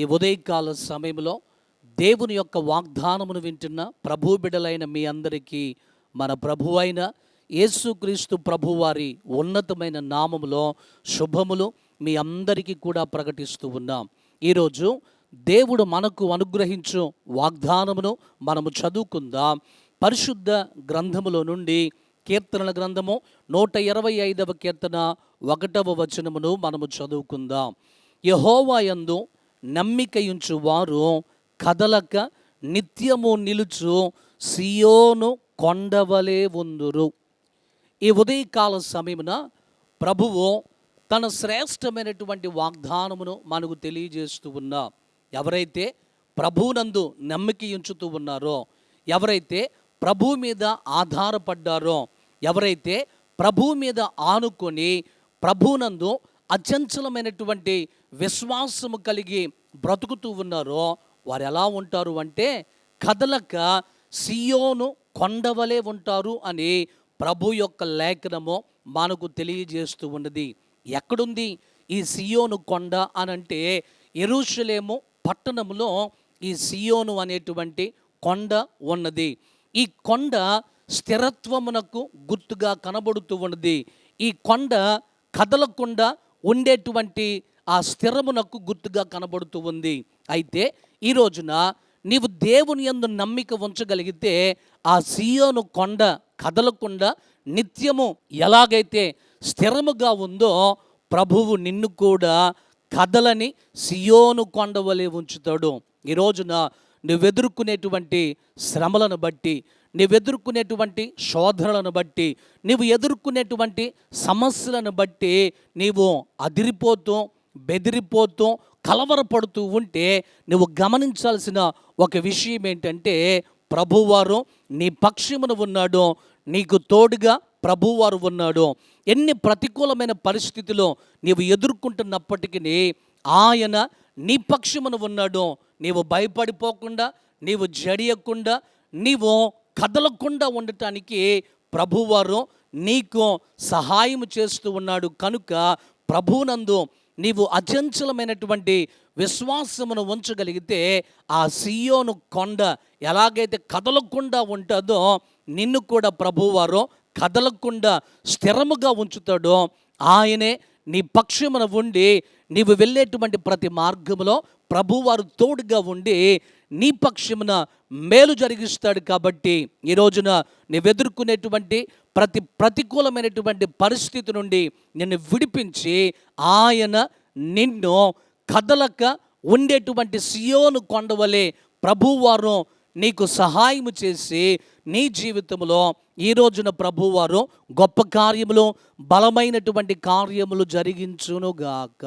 ఈ ఉదయకాల సమయంలో దేవుని యొక్క వాగ్దానమును వింటున్న ప్రభు బిడలైన మీ అందరికీ మన ప్రభు అయిన యేసుక్రీస్తు ప్రభువారి ఉన్నతమైన నామములో శుభములు మీ అందరికీ కూడా ప్రకటిస్తూ ఉన్నాం. ఈరోజు దేవుడు మనకు అనుగ్రహించు వాగ్దానమును మనము చదువుకుందాం. పరిశుద్ధ గ్రంథములో నుండి కీర్తనల గ్రంథము నూట ఇరవై ఐదవ కీర్తన ఒకటవ వచనమును మనము చదువుకుందాం. యహోవాయందు యందు వారు కదలక నిత్యము నిలుచు సియోను కొండవలే ఉందురు. ఈ ఉదయకాల సమయమున ప్రభువు తన శ్రేష్టమైనటువంటి వాగ్దానమును మనకు తెలియజేస్తూ ఉన్నా ఎవరైతే ప్రభునందు నమ్మిక ఉంచుతూ ఉన్నారో ఎవరైతే ప్రభు మీద ఆధారపడ్డారో ఎవరైతే ప్రభు మీద ఆనుకొని ప్రభునందు అచంచలమైనటువంటి విశ్వాసము కలిగి బ్రతుకుతూ ఉన్నారో వారు ఎలా ఉంటారు అంటే కదలక సియోను కొండవలే ఉంటారు అని ప్రభు యొక్క లేఖనము మనకు తెలియజేస్తూ ఉన్నది. ఎక్కడుంది? ఈ సియోను కొండ అనంటే ఎరుషలేము పట్టణంలో ఈ సియోను అనేటువంటి కొండ ఉన్నది. ఈ కొండ స్థిరత్వమునకు గుర్తుగా కనబడుతూ ఉన్నది. ఈ కొండ కదలకుండా ఉండేటువంటి ఆ స్థిరమునకు గుర్తుగా కనబడుతూ ఉంది. అయితే ఈ రోజున నీవు దేవుని యందు నమ్మిక ఉంచగలిగితే ఆ సియోను కొండ కదలకుండా నిత్యము ఎలాగైతే స్థిరముగా ఉందో ప్రభువు నిన్ను కూడా కదలని సియోను కొండ వలె ఉంచుతాడు. ఈ రోజున నువ్వెదుర్కొనేటువంటి శ్రమలను బట్టి నువ్వెదుర్కొనేటువంటి శోధనలను బట్టి నీవు ఎదుర్కొనేటువంటి సమస్యలను బట్టి నీవు అదిరిపోతూ బెదిరిపోతూ కలవరపడుతూ ఉంటే నువ్వు గమనించాల్సిన ఒక విషయం ఏంటంటే ప్రభువారు నీ పక్షమును ఉన్నాడు నీకు తోడుగా ప్రభువారు ఉన్నాడు. ఎన్ని ప్రతికూలమైన పరిస్థితులు నీవు ఎదుర్కొంటున్నప్పటికీ ఆయన నీ పక్షమును ఉన్నాడు నీవు భయపడిపోకుండా నీవు జడియకుండా నీవు కదలకుండా ఉండటానికి ప్రభువారు నీకు సహాయం చేస్తూ ఉన్నాడు. కనుక ప్రభునందు నీవు అచంచలమైనటువంటి విశ్వాసమును ఉంచగలిగితే ఆ సియోను కొండ ఎలాగైతే కదలకుండా ఉంటుందో నిన్ను కూడా ప్రభువారు కదలకుండా స్థిరముగా ఉంచుతాడో ఆయనే నీ పక్షమున ఉండి నీవు వెళ్ళేటువంటి ప్రతి మార్గములో ప్రభువారు తోడుగా ఉండి నీ పక్షమున మేలు జరిగిస్తాడు కాబట్టి ఈ రోజున నువ్వెదుర్కొనేటువంటి ప్రతి ప్రతికూలమైనటువంటి పరిస్థితి నుండి నిన్ను విడిపించి ఆయన నిన్ను కదలక ఉండేటువంటి సియోను కొండవలే ప్రభువారు నీకు సహాయము చేసి నీ జీవితంలో ఈ రోజున ప్రభువారు గొప్ప కార్యములు బలమైనటువంటి కార్యములు జరిగించునుగాక.